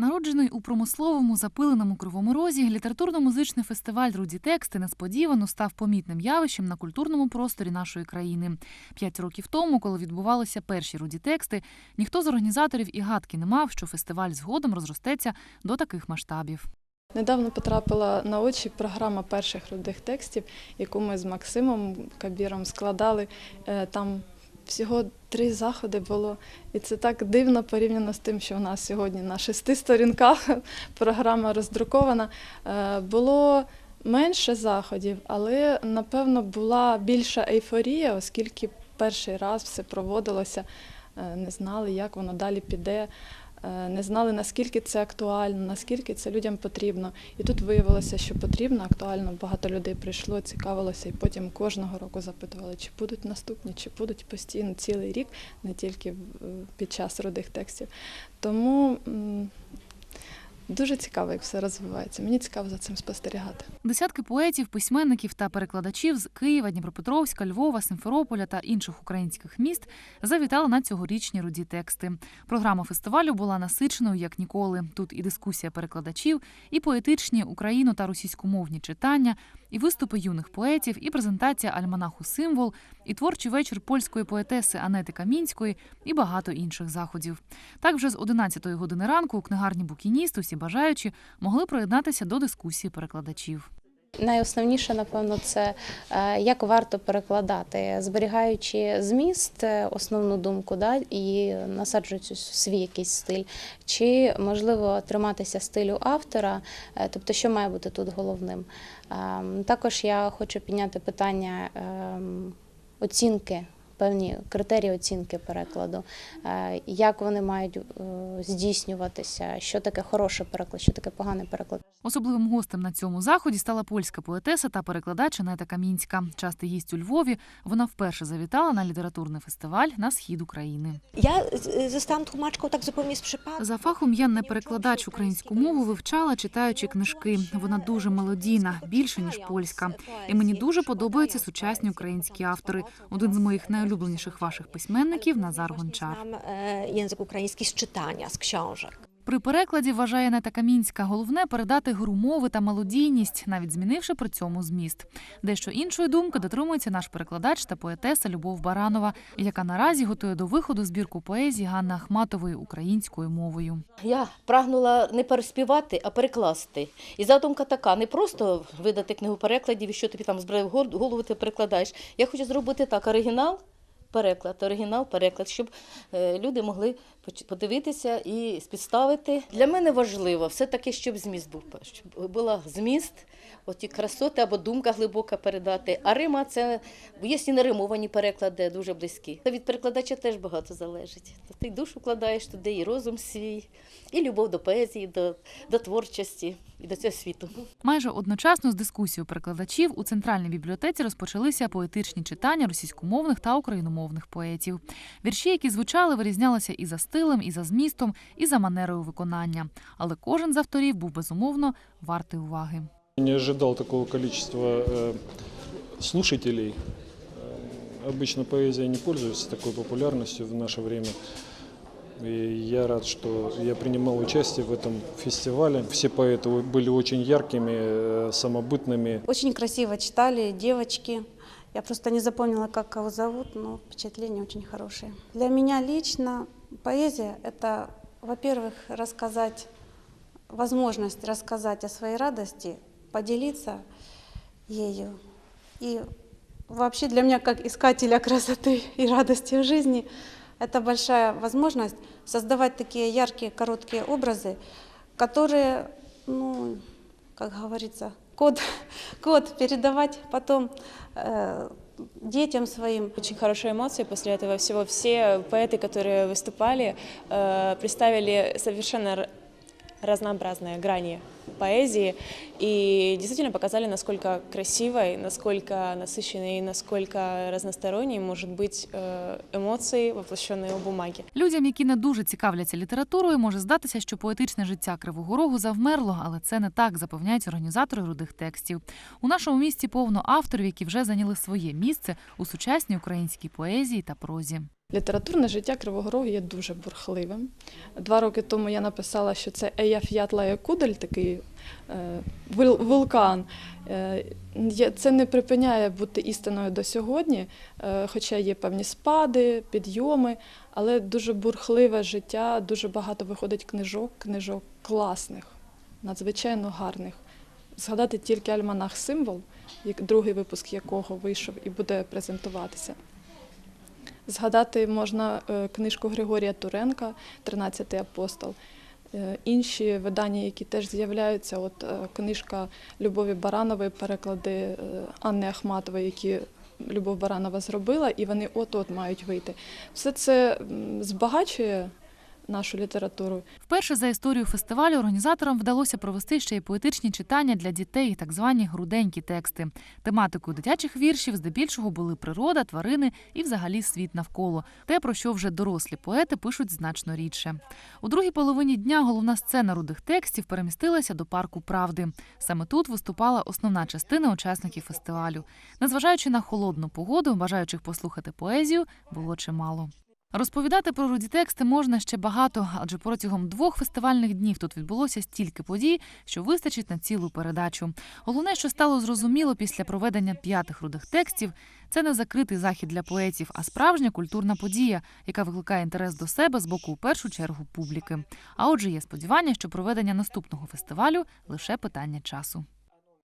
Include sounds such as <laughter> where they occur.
Народжений у промисловому запиленому кривому розі, літературно-музичний фестиваль Руді тексти несподівано став помітним явищем на культурному просторі нашої країни. П'ять років тому, коли відбувалися перші руді тексти, ніхто з організаторів і гадки не мав, що фестиваль згодом розростеться до таких масштабів. Недавно потрапила на очі програма перших рудих текстів, яку ми з Максимом Кабіром складали. Е, Там всього три заходи було. І це так дивно порівняно з тим, що у нас сьогодні на шести сторінках <laughs> програма роздрукована. Е, Було менше заходів, але напевно була більша ейфорія, оскільки перший раз все проводилося, е, не знали, як воно далі піде. Е, Не знали, наскільки це актуально, наскільки це людям потрібно. І тут виявилося, що потрібно, актуально. Багато людей прийшло, цікавилося, і потім кожного року запитували, чи будуть наступні, чи будуть постійно цілий рік, не тільки в- під час рудих текстів. Тому дуже цікаво, як все розвивається. Мені цікаво за цим спостерігати. Десятки поетів, письменників та перекладачів з Києва, Дніпропетровська, Львова, Симферополя та інших українських міст завітали на цьогорічні руді тексти. Програма фестивалю була насиченою як ніколи. Тут і дискусія перекладачів, і поетичні україно та російськомовні читання, і виступи юних поетів, і презентація альманаху Символ, і творчий вечір польської поетеси Анети Камінської, і багато інших заходів. Так вже з 11-ї години ранку у книгарні Букініст усі бажаючі могли приєднатися до дискусії перекладачів. Найосновніше, напевно, це е, як варто перекладати, зберігаючи зміст, е, основну думку, да, і насаджуючи свій якийсь стиль, чи можливо триматися стилю автора, е, тобто, що має бути тут головним. Ем, Також я хочу підняти питання ем, оцінки. Певні критерії оцінки перекладу, е, як вони мають е, здійснюватися, що таке хороший переклад, що таке поганий переклад. Особливим гостем на цьому заході стала польська поетеса та перекладач Анета Камінська. Частий гість у Львові. Вона вперше завітала на літературний фестиваль на схід України. Ja z- zostałam tłumaczką tak zupełnie. За фахом я не перекладач українську мову вивчала, читаючи книжки. Вона дуже мелодійна, більше ніж польська. І мені дуже подобаються сучасні українські автори. Один з моїх найулюбленіших ваших письменників Назар Гончар. Język ukraiński z czytania, z książek. При перекладі вважає Нета Камінська головне передати гру мови та мелодійність, навіть змінивши при цьому зміст. Дещо іншої думки дотримується наш перекладач та поетеса Любов Баранова, яка наразі готує до виходу збірку поезії Ганни Ахматової українською мовою. Я прагнула не переспівати, а перекласти. І задумка така: не просто видати книгу перекладів, і що тобі там збирає в голову, ти перекладаєш. Я хочу зробити так: оригінал, переклад, оригінал, переклад, щоб е, люди могли подивитися і спідставити. Для мене важливо все-таки, щоб зміст був, щоб була зміст. Оті красоти або думка глибока передати. А Рима це є і неримовані переклади, дуже близькі. Та від перекладача теж багато залежить. Ти душу вкладаєш туди, і розум свій, і любов до поезії, до, до творчості і до цього світу. Майже одночасно з дискусією перекладачів у центральній бібліотеці розпочалися поетичні читання російськомовних та україномовних поетів. Вірші, які звучали, вирізнялися і за стилем, і за змістом, і за манерою виконання. Але кожен з авторів був безумовно вартий уваги. Не ожидал такого количества э, слушателей. Э, Обычно поэзия не пользуется такой популярностью в наше время. И я рад, что я принимал участие в этом фестивале. Все поэты были очень яркими, э, самобытными. Очень красиво читали девочки. Я просто не запомнила, как кого зовут, но впечатления очень хорошие. Для меня лично поэзия – это, во-первых, рассказать, возможность рассказать о своей радости, поделиться ею. И вообще для меня, как искателя красоты и радости в жизни, это большая возможность создавать такие яркие, короткие образы, которые, ну, как говорится, код, <laughs> код передавать потом э, детям своим. Очень хорошие эмоции после этого всего. Все поэты, которые выступали, э, представили совершенно р- разнообразные грани поэзии и действительно показали, насколько красивой, насколько насыщенной и насколько разносторонней может быть э, эмоции, воплощенные в бумаге. Людям, які не дуже цікавляться літературою, може здатися, що поетичне життя Кривого Рогу завмерло, але це не так, запевняють організатори рудих текстів. У нашому місті повно авторів, які вже зайняли своє місце у сучасній українській поезії та прозі. Літературне життя Кривого Рогу є дуже бурхливим. Два роки тому я написала, що це Еяф'ятлає Кудель, такий е, вулкан. Е, це не припиняє бути істиною до сьогодні, е, хоча є певні спади, підйоми, але дуже бурхливе життя, дуже багато виходить книжок, книжок класних, надзвичайно гарних. Згадати тільки альманах Символ, як другий випуск якого вийшов і буде презентуватися. Згадати можна е, книжку Григорія Туренка «Тринадцятий апостол. Е, Інші видання, які теж з'являються, от е, книжка Любові Баранової, переклади Анни Ахматової, які Любов Баранова зробила, і вони от-от мають вийти. Все це збагачує нашу літературу. Вперше за історію фестивалю організаторам вдалося провести ще й поетичні читання для дітей, так звані груденькі тексти. Тематикою дитячих віршів здебільшого були природа, тварини і взагалі світ навколо. Те, про що вже дорослі поети пишуть значно рідше. У другій половині дня головна сцена рудих текстів перемістилася до парку правди. Саме тут виступала основна частина учасників фестивалю. Незважаючи на холодну погоду, бажаючих послухати поезію було чимало. Розповідати про руді тексти можна ще багато, адже протягом двох фестивальних днів тут відбулося стільки подій, що вистачить на цілу передачу. Головне, що стало зрозуміло після проведення п'ятих рудих текстів, це не закритий захід для поетів, а справжня культурна подія, яка викликає інтерес до себе з боку у першу чергу публіки. А отже, є сподівання, що проведення наступного фестивалю лише питання часу.